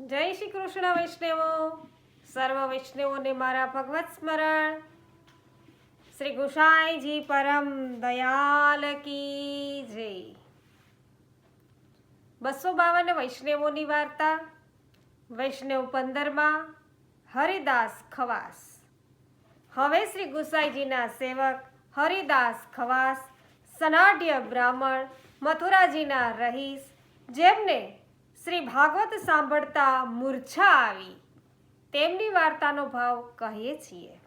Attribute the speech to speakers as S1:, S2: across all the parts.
S1: જય શ્રી કૃષ્ણ વૈષ્ણવો. સર્વ વૈષ્ણવોને મારા ભગવત સ્મરણ. શ્રી ગુસાઈજી પરમ દયાલ કી જય. બસો બાવન વૈષ્ણવોની વાર્તા, વૈષ્ણવ પંદરમાં, હરિદાસ ખવાસ. હવે શ્રી ગુસાઈજીના સેવક, હરિદાસ ખવાસ, સનાઢ્ય બ્રાહ્મણ, મથુરાજીના રહીશ, જેમને શ્રી ભાગવત સાંભળતા મૂર્છા આવી. તેમની વાર્તાનો ભાવ કહીએ છીએ.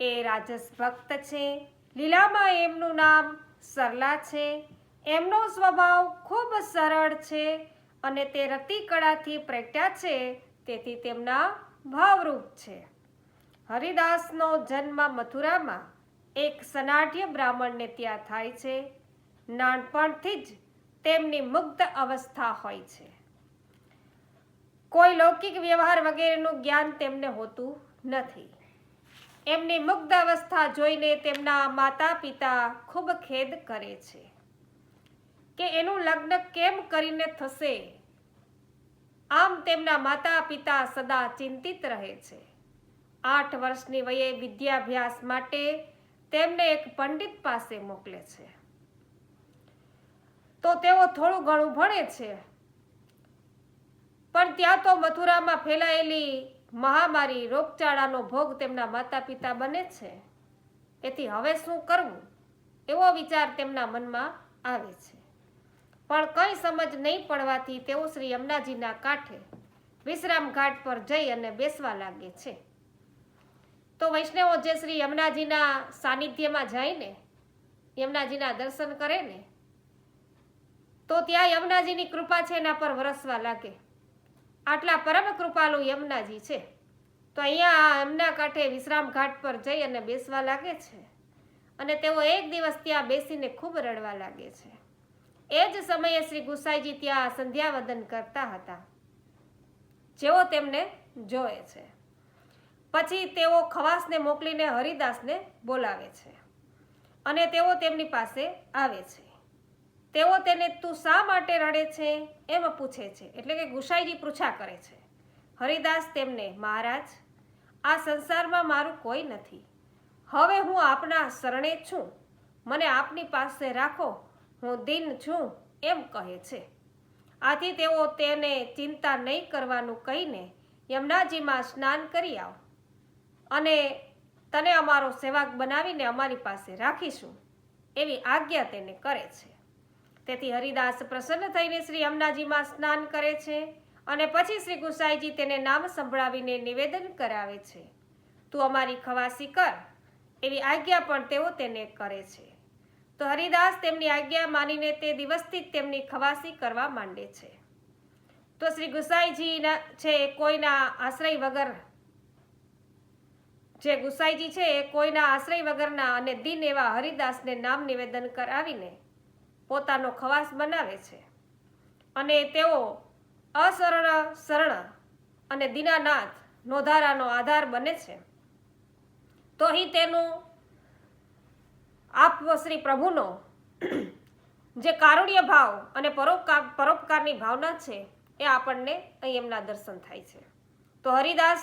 S1: એ રાજસ ભક્ત છે, લીલામાં એમનું નામ સરલા છે, એમનો સ્વભાવ ખૂબ સરળ છે અને તે રતિકળાથી પ્રગટ્યા છે, તેથી તેમના ભાવરૂપ છે. હરિદાસનો જન્મ મથુરામાં એક સનાઢ્ય બ્રાહ્મણને ત્યાં થાય છે. નાનપણથી જ તેમની મુગ્ધ અવસ્થા હોય છે. કોઈ લૌકિક વ્યવહાર વગેરેનું જ્ઞાન તેમને હોતું નથી. એમની મુગ્ધ અવસ્થા જોઈને તેમના માતા પિતા ખૂબ ખેદ કરે છે કે એનું લગ્ન કેમ કરીને થશે? આમ તેમના માતા પિતા સદા ચિંતિત રહે છે. આઠ વર્ષની વયે વિદ્યાભ્યાસ માટે તેમને એક પંડિત પાસે મોકલે છે. તો તેઓ થોડું ઘણું ભણે છે. પણ ત્યાં તો મથુરામાં ફેલાયેલી મહામારી રોગચાળાનો ભોગ તેમના માતા પિતા બને છે. તેથી હવે શું કરવું? એવો વિચાર તેમના મનમાં આવે છે. પણ કંઈ સમજ નહીં પડવાથી તેઓ શ્રી યમુનાજીના કાંઠે વિશ્રામ ઘાટ પર જઈ અને બેસવા લાગે છે. તો વૈષ્ણવો જે શ્રી યમુનાજીના સાનિધ્યમાં જઈને યમુનાજીના દર્શન કરે ને, તો ત્યાં યમુનાજીની કૃપા છે એના પર વરસવા લાગે. આટલા પરમ કૃપાલુ યમુનાજી છે. તો અહીંયા એમના કાંઠે વિશ્રામ ઘાટ પર જઈ અને બેસવા લાગે છે. અને તેઓ એક દિવસ ત્યાં બેસીને ખૂબ રડવા લાગે છે. એ જ સમયે શ્રી ગુસાઈજી ત્યાં સંધ્યાવદન કરતા હતા. જેઓ તેમને જોવે છે. પછી તેઓ ખવાસને મોકલીને હરિદાસને બોલાવે છે. અને તેઓ તેમની પાસે આવે છે. તેઓ તેને તું શા માટે રડે છે? એમ પૂછે છે. એટલે કે ગુસાઈજી પૂછા કરે છે. હરિદાસ તેમને, મહારાજ, આ સંસારમાં મારું કોઈ નથી. હવે હું આપના શરણે છું. મને આપની પાસે રાખો. હું દિન છું, એમ કહે છે. આથી તેઓ તેને ચિંતા નહીં કરવાનું કહીને યમુનાજીમાં સ્નાન કરી આવ. અને તને અમારો સેવક બનાવીને અમારી પાસે રાખીશું, એવી આજ્ઞા તેને કરે છે. તેથી હરિદાસ પ્રસન્ન થઈને શ્રી અમનાજીમાં સ્નાન કરે છે અને પછી શ્રી ગુસાઈજી તેને નામ સંભળાવીને નિવેદન કરાવે છે. તું અમારી ખવાસી કર. એવી આજ્ઞા પણ તેઓ તેને કરે છે. તો હરિદાસ તેમની આજ્ઞા માનીને તે દિવસથી જ તેમની ખવાસી કરવા માંડે છે. તો શ્રી ગુસાઈજીના છે કોઈના આશ્રય વગર જે ગુસાઈજી છે એ કોઈના આશ્રય વગરના અને દિન એવા હરિદાસને નામ નિવેદન કરાવીને પોતાનો ખવાસ બનાવે છે. અને તેઓ અસરણ, શરણ અને દીનાનાથ નોધારાનો આધાર બને છે. તો અહીં તેનું આપ શ્રી પ્રભુનો જે કારુણ્ય ભાવ અને પરોપકાર પરોપકારની ભાવના છે એ આપણને અહીં એમના દર્શન થાય છે. તો હરિદાસ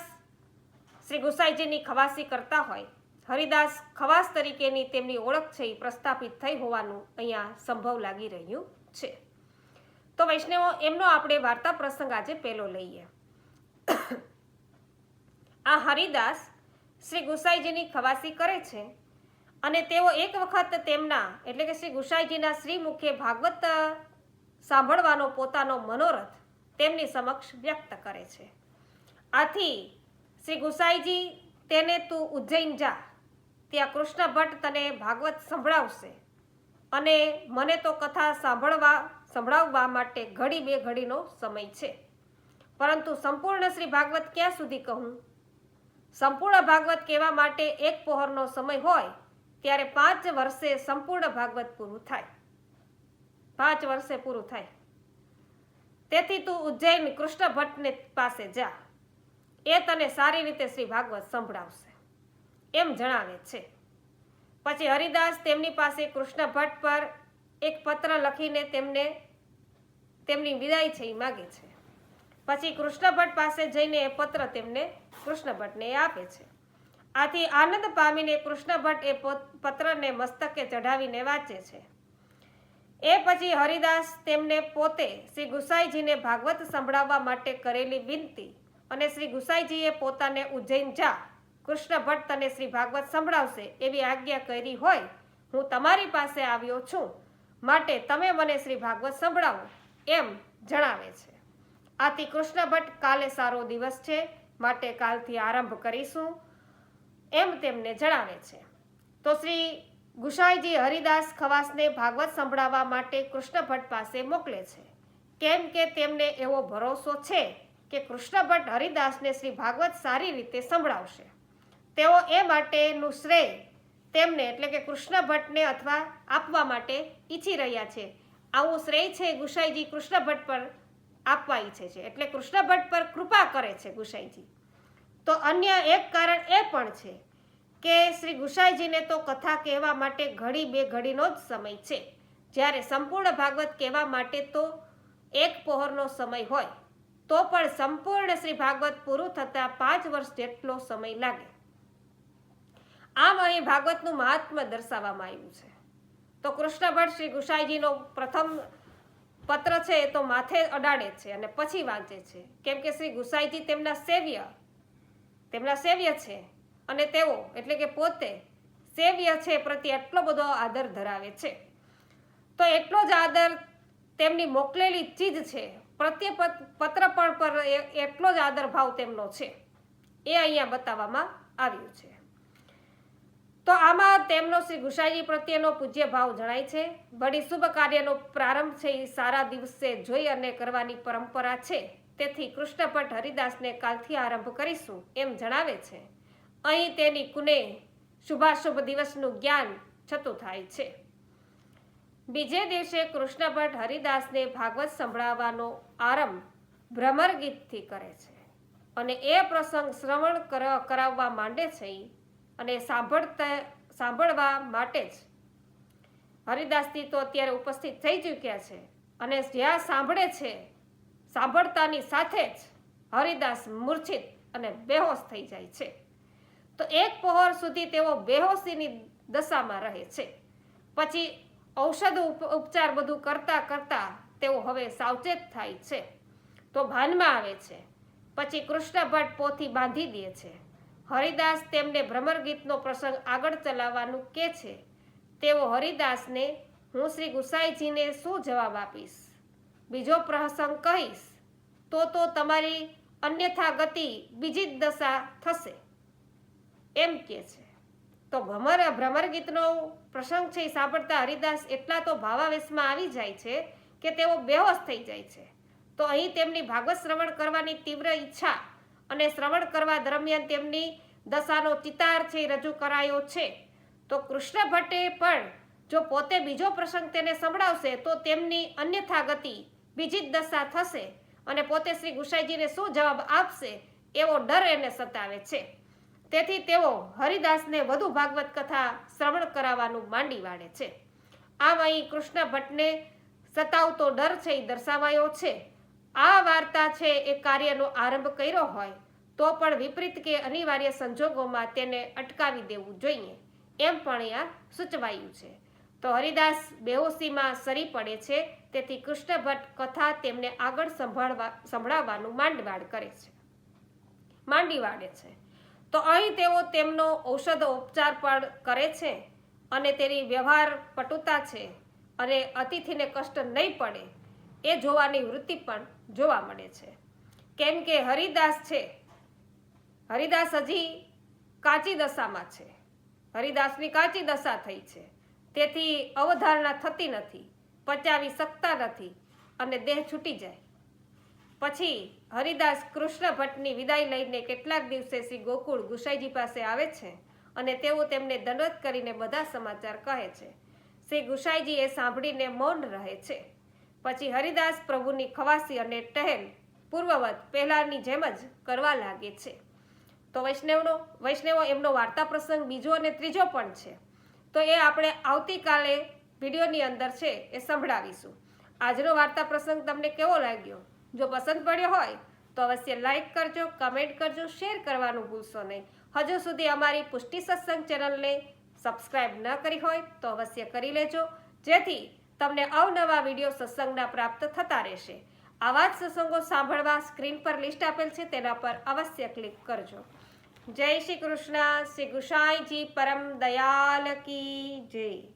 S1: શ્રી ગુસાઈજીની ખવાસી કરતા હોય હરિદાસ ખવાસ તરીકેની તેમની ઓળખ છે એ પ્રસ્થાપિત થઈ હોવાનું અહીંયા સંભવ લાગી રહ્યું છે. તો વૈષ્ણવો, એમનો આપણે વાર્તા પ્રસંગ આજે પહેલો લઈએ. આ હરિદાસ શ્રી ગુસાઈજીની ખવાસી કરે છે અને તેઓ એક વખત તેમના, એટલે કે શ્રી ગુસાઈજીના શ્રી મુખે ભાગવત સાંભળવાનો પોતાનો મનોરથ તેમની સમક્ષ વ્યક્ત કરે છે. આથી શ્રી ગુસાઈજી, તેને તું ઉજ્જૈન જા ત્યાં કૃષ્ણ ભટ્ટ તને ભાગવત સંભળાવશે. અને મને તો કથા સાંભળવા, સંભળાવવા માટે ઘડી બે ઘડીનો સમય છે. પરંતુ સંપૂર્ણ શ્રી ભાગવત ક્યાં સુધી કહું? સંપૂર્ણ ભાગવત કહેવા માટે એક પહોરનો સમય હોય, ત્યારે પાંચ વર્ષે સંપૂર્ણ ભાગવત પૂરું થાય. પાંચ વર્ષે પૂરું થાય. તેથી તું ઉજ્જૈન કૃષ્ણ ભટ્ટને પાસે જા. એ તને સારી રીતે શ્રી ભાગવત સંભળાવશે. એમ જણાવે છે. પછી હરિદાસ તેમની પાસે કૃષ્ણ ભટ્ટ પર એક પત્ર લખીને તેમને તેમની વિદાય છે એ માગે છે. પછી કૃષ્ણ ભટ્ટ પાસે જઈને એ પત્ર તેમને કૃષ્ણ ભટ્ટને આપે છે. આથી આનંદ પામીને કૃષ્ણ ભટ્ટ એ પોત- પત્રને મસ્તકે ચઢાવીને વાંચે છે. એ પછી હરિદાસ તેમને પોતે શ્રી ગુસાઈજીને ભાગવત સંભળાવવા માટે કરેલી વિનંતી અને શ્રી ગુસાઈજીએ પોતાને ઉજ્જૈન જા કૃષ્ણ ભટ્ટ તને શ્રી ભાગવત સંભળાવશે એવી આજ્ઞા કરી હોય, હું તમારી પાસે આવ્યો છું. માટે તમે મને શ્રી ભાગવત સંભળાવો, એમ જણાવે છે. આથી કૃષ્ણ ભટ્ટ કાલે સારો દિવસ છે, માટે કાલથી આરંભ કરીશું, એમ તેમને જણાવે છે. તો શ્રી ગુસાઈજી હરિદાસ ખવાસને ભાગવત સંભળાવવા માટે કૃષ્ણ ભટ્ટ પાસે મોકલે છે. કેમ કે તેમને એવો ભરોસો છે કે કૃષ્ણ ભટ્ટ હરિદાસને શ્રી ભાગવત સારી રીતે સંભળાવશે. તેઓ એ માટેનું શ્રેય તેમને એટલે કે કૃષ્ણ ભટ્ટને અથવા આપવા માટે ઈચ્છી રહ્યા છે. આવું શ્રેય છે ગુસાઈજી કૃષ્ણ ભટ્ટ પર આપવા ઈચ્છે છે. એટલે કૃષ્ણ ભટ્ટ પર કૃપા કરે છે ગુસાઈજી. તો અન્ય એક કારણ એ પણ છે કે શ્રી ગુસાઈજીને તો કથા કહેવા માટે ઘડી બે ઘડીનો જ સમય છે. જ્યારે સંપૂર્ણ ભાગવત કહેવા માટે તો એક પહોરનો સમય હોય, તો પણ સંપૂર્ણ શ્રી ભાગવત પૂરું થતાં પાંચ વર્ષ જેટલો સમય લાગે. આમ અહીં ભાગવતનું મહાત્મ્ય દર્શાવવામાં આવ્યું છે. તો કૃષ્ણ ભટ્ટ શ્રી ગુસાઈજીનો પ્રથમ પત્ર છે એ તો માથે અડાડે છે અને પછી વાંચે છે. કેમ કે શ્રી ગુસાઈજી તેમના સેવ્ય તેમના સેવ્ય છે અને તેઓ એટલે કે પોતે સેવ્ય છે પ્રત્યે એટલો બધો આદર ધરાવે છે. તો એટલો જ આદર તેમની મોકલેલી ચીજ છે. પ્રત્યે પત્ર પણ પર એટલો જ આદર ભાવ તેમનો છે. એ અહીંયા બતાવવામાં આવ્યું છે. તો આમાં તેમનો શ્રી ગુસાઈજી પ્રત્યેનો પૂજ્ય ભાવ જણાય છે. બડી શુભ કાર્યનો પ્રારંભ છે એ સારા દિવસે જોઈ અને કરવાની પરંપરા છે. તેથી કૃષ્ણ ભટ્ટ હરિદાસને કાલથી આરંભ કરીશું એમ જણાવે છે. અહીં તેની કુને શુભાશુભ દિવસનું જ્ઞાન થતું થાય છે. બીજે દિવસે કૃષ્ણ ભટ્ટ હરિદાસને ભાગવત સંભળાવવાનો આરંભ ભ્રમર ગીતથી કરે છે. અને એ પ્રસંગ શ્રવણ કર- કરાવવા માંડે છે. અને સાંભળતા, સાંભળવા માટે જ હરિદાસજી તો અત્યારે ઉપસ્થિત થઈ ચૂક્યા છે. અને જ્યાં સાંભળે છે, સાંભળતાની સાથે જ હરિદાસ મૂર્છિત અને બેહોશ થઈ જાય છે. તો એક પહોર સુધી તેઓ બેહોશીની દશામાં રહે છે. પછી ઔષધ ઉપ- ઉપચાર બધું કરતા કરતા તેઓ હવે સાવચેત થાય છે. તો ભાનમાં આવે છે. પછી કૃષ્ણ ભટ્ટ પોથી બાંધી દે છે. હરિદાસ તેમને ભ્રમર ગીતનો પ્રસંગ આગળ ચલાવવાનું કે છે? તેઓ હરિદાસને, હું શ્રી ગુસાઈજીને શું જવાબ આપીશ? બીજો પ્રસંગ કહીશ, તો તો તમારી અન્યથા ગતિ બીજી જ દશા થશે. એમ કે છે. તો ભ્રમર ગીતનો પ્રસંગ છે એ સાંભળતા હરિદાસ એટલા તો ભાવાવેશમાં આવી જાય છે કે તેઓ બેહોશ થઈ જાય છે. તો અહીં તેમની ભાગવત શ્રવણ કરવાની તીવ્ર ઈચ્છા અને શ્રવણ કરવા દરમિયાન તેમની દશાનો ચિતાર છે રજૂ કરાયો છે. તો કૃષ્ણ ભટ્ટે પણ જો પોતે બીજો પ્રસંગ તેને સંભળાવશે, તો તેમની અન્યથા ગતિ બીજી જ દશા થશે અને પોતે શ્રી ગુસાઈજીને શું જવાબ આપશે એવો ડર એને સતાવે છે. તેથી તેઓ હરિદાસને વધુ ભાગવત કથા શ્રવણ કરાવવાનું માંડી વાળે છે. આમ અહીં કૃષ્ણ ભટ્ટને સતાવતો ડર છે એ દર્શાવાયો છે. આ વાર્તા છે એ કાર્યનો આરંભ કર્યો હોય તો પણ વિપરીત કે અનિવાર્ય સંજોગોમાં તેને અટકાવી દેવું જોઈએ. એમ પણ અહીંયા સૂચવાયું છે. તો હરિદાસ બેહોશીમાં સરી પડે છે, તેથી કૃષ્ણ ભટ્ટ કથા તેમને આગળ સંભાળવા, સંભળાવવાનું માંડવાડ કરે છે. માંડી વાળે છે. તો અહીં તેઓ તેમનો ઔષધ ઉપચાર પણ કરે છે અને તેની વ્યવહાર પટુતા છે અને અતિથિને કષ્ટ નહીં પડે એ જોવાની વૃત્તિ પણ જોવા મળે છે. કેમ કે હરિદાસ છે હરિદાસ હજી કાચી દશામાં છે. હરિદાસની કાચી દશા થઈ છે. તેથી અવધારણા થતી નથી, પચાવી શકતા નથી અને દેહ છૂટી જાય. પછી હરિદાસ કૃષ્ણ ભટ્ટની વિદાય લઈને કેટલાક દિવસે શ્રી ગોકુળ ગુસાઈજી પાસે આવે છે અને તેઓ તેમને દંડવત કરીને બધા સમાચાર કહે છે. શ્રી ગુસાઈજી એ સાંભળીને મૌન રહે છે. પછી હરિદાસ પ્રભુની ખવાસી અને ટહેલ પૂર્વવત પહેલાની જેમ જ કરવા લાગે છે. તો વૈષ્ણવનો, વૈષ્ણવો એમનો વાર્તા પ્રસંગ બીજો અને ત્રીજો પણ છે. તો એ આપણે આવતીકાલે વિડીયોની અંદર છે એ સંભળાવીશું. આજનો વાર્તા પ્રસંગ તમને કેવો લાગ્યો? જો પસંદ પડ્યો હોય, તો અવશ્ય લાઈક કરજો, કમેન્ટ કરજો, શેર કરવાનું ભૂલશો નહીં. હજુ સુધી અમારી પુષ્ટિ સત્સંગ ચેનલને સબસ્ક્રાઇબ ન કરી હોય, તો અવશ્ય કરી લેજો. જેથી તમને અવનવા વીડિયો સત્સંગના પ્રાપ્ત થતા રહેશે. આવા જ સત્સંગો સાંભળવા સ્ક્રીન પર લિસ્ટ આપેલ છે, તેના પર અવશ્ય ક્લિક કરજો. જય શ્રી કૃષ્ણ. શ્રી ગુસાઈજી પરમ દયાલ કી જય.